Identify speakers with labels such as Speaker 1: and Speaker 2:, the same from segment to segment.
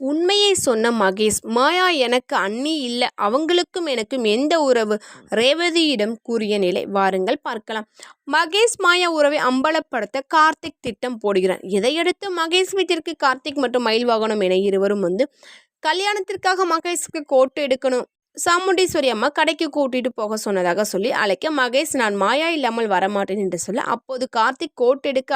Speaker 1: உண்மையை சொன்ன மகேஷ் மாயா எனக்கு அண்ணி இல்லை அவங்களுக்கும் எனக்கும் எந்த உறவு? ரேவதியிடம் கூறிய நிலை வாருங்கள் பார்க்கலாம். மகேஷ் மாயா உறவை அம்பலப்படுத்த கார்த்திக் திட்டம் போடுகிறான் இதையடுத்து மகேஷ் வீட்டிற்கு கார்த்திக் மற்றும் மயில் வாகனம் என இருவரும் வந்து கல்யாணத்திற்காக மகேஷுக்கு கோட்டு எடுக்கணும். சாமுண்டீஸ்வரி அம்மா கடைக்கு கூட்டிட்டு போக சொன்னதாக சொல்லி அழைக்க மகேஷ் நான் மாயா இல்லாமல் வரமாட்டேன் என்று சொல்ல அப்போது கார்த்திக் கோட் எடுக்க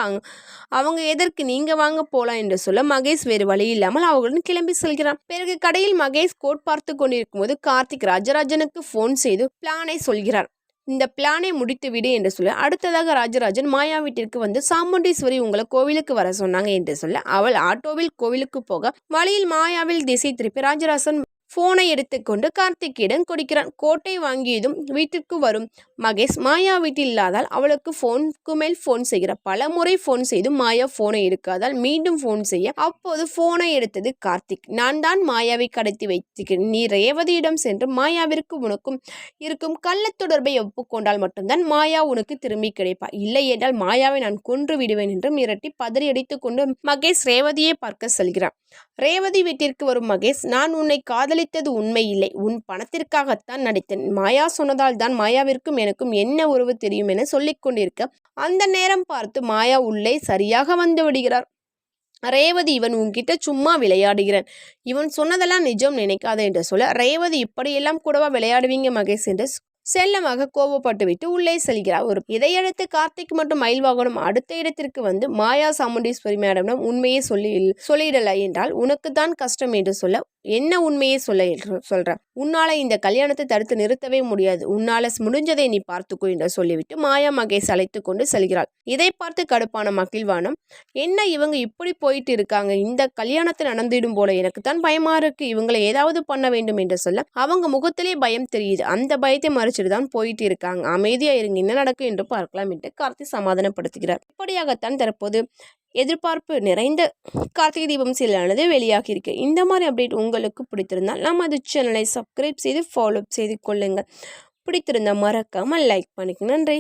Speaker 1: அவங்க எதற்கு நீங்க வாங்க போலாம் என்று சொல்ல மகேஷ் வேறு வழி இல்லாமல் அவர்களுடன் கிளம்பி செல்கிறான். பிறகு கடையில் மகேஷ் கோட் பார்த்து கொண்டிருக்கும் போது கார்த்திக் ராஜராஜனுக்கு ஃபோன் செய்து பிளானை சொல்கிறார். இந்த பிளானை முடித்து விடு என்று சொல்ல அடுத்ததாக ராஜராஜன் மாயா வீட்டிற்கு வந்து சாமுண்டீஸ்வரி உங்களை கோவிலுக்கு வர சொன்னாங்க என்று சொல்ல அவள் ஆட்டோவில் கோவிலுக்கு போக வழியில் மாயாவில் திசை திருப்பி ராஜராஜன் போனை எடுத்துக்கொண்டு கார்த்திக்கிடம் கொடுக்கிறான். கோட்டை வாங்கியதும் வீட்டிற்கு வரும். மகேஷ் மாயா வீட்டில் இல்லாதால் அவளுக்கு ஃபோனுக்கு மேல் ஃபோன் செய்கிறார் பல முறை ஃபோன் செய்து மாயா ஃபோனை எடுக்காதால் மீண்டும் ஃபோன் செய்ய. அப்போது ஃபோனை எடுத்தது கார்த்திக். நான் தான் மாயாவை கடத்தி வைத்திருக்கிறேன். நீ ரேவதியிடம் சென்று மாயாவிற்கு உனக்கும் இருக்கும் கள்ளத் தொடர்பை ஒப்புக்கொண்டால் மட்டும்தான் மாயா உனக்கு திரும்பி கிடைப்பா இல்லை என்றால் மாயாவை நான் கொன்று விடுவேன் என்று மிரட்டி பதறி அடித்துக்கொண்டு மகேஷ் ரேவதியை பார்க்க செல்கிறான். ரேவதி வீட்டிற்கு வரும் மகேஷ் நான் உன்னை காதலி உண்மை இல்லை உன் பணத்திற்காகத்தான் நடித்தேன். மாயா சொன்னதால் தான் மாயாவிற்கும் எனக்கும் என்ன உறவு தெரியும் என சொல்லிக் கொண்டிருக்க அந்த நேரம் பார்த்து மாயா உள்ளே சரியாக வந்து விடுகிறார். ரேவதி இவன் உன்கிட்ட சும்மா விளையாடுகிறேன். இவன் சொன்னதெல்லாம் நிஜம் நினைக்காத என்று சொல்ல ரேவதி இப்படியெல்லாம் கூடவா விளையாடுவீங்க மகேஷ்? என்று செல்லமாக கோபப்பட்டு விட்டு உள்ளே செல்கிறார். ஒரு இதையடுத்து கார்த்திக் மற்றும் மயில்வாகனம் அடுத்த இடத்திற்கு வந்து மாயா சாமுண்டீஸ்வரி மேடமிடம் உண்மையை சொல்லி சொல்லிடல என்றால் உனக்கு தான் கஷ்டம் என்று சொல்ல என்ன உண்மையை சொல்ல சொல்கிறேன் உன்னால் இந்த கல்யாணத்தை தடுத்து நிறுத்தவே முடியாது. உன்னால் முடிஞ்சதை நீ பார்த்துக்கோ என்று சொல்லிவிட்டு மாயா மகேஷ் அழைத்து கொண்டு செல்கிறாள். இதை பார்த்து கடுப்பான மகிழ்வானம் என்ன இவங்க இப்படி போயிட்டு இருக்காங்க? இந்த கல்யாணத்தை நடந்திடும் போல எனக்கு தான் பயமா இருக்கு. இவங்களை ஏதாவது பண்ண வேண்டும் என்று சொல்ல அவங்க முகத்திலே பயம் தெரியுது. அந்த பயத்தை மறைச்சிட்டு தான் போயிட்டு இருக்காங்க. அமைதியா இருங்க. என்ன நடக்கும் என்று பார்க்கலாம் என்று கார்த்தி சமாதானப்படுத்துகிறார். இப்படியாகத்தான் தற்போது எதிர்பார்ப்பு நிறைந்த கார்த்திகை தீபம் சீலானது வெளியாகி இருக்கு. இந்த மாதிரி அப்டேட் உங்களுக்கு பிடித்திருந்தால் நமது சேனலை சப்ஸ்கிரைப் செய்து ஃபாலோ செய்து கொள்ளுங்கள். பிடித்திருந்தால் மறக்காமல் லைக் பண்ணிக்க நன்றி.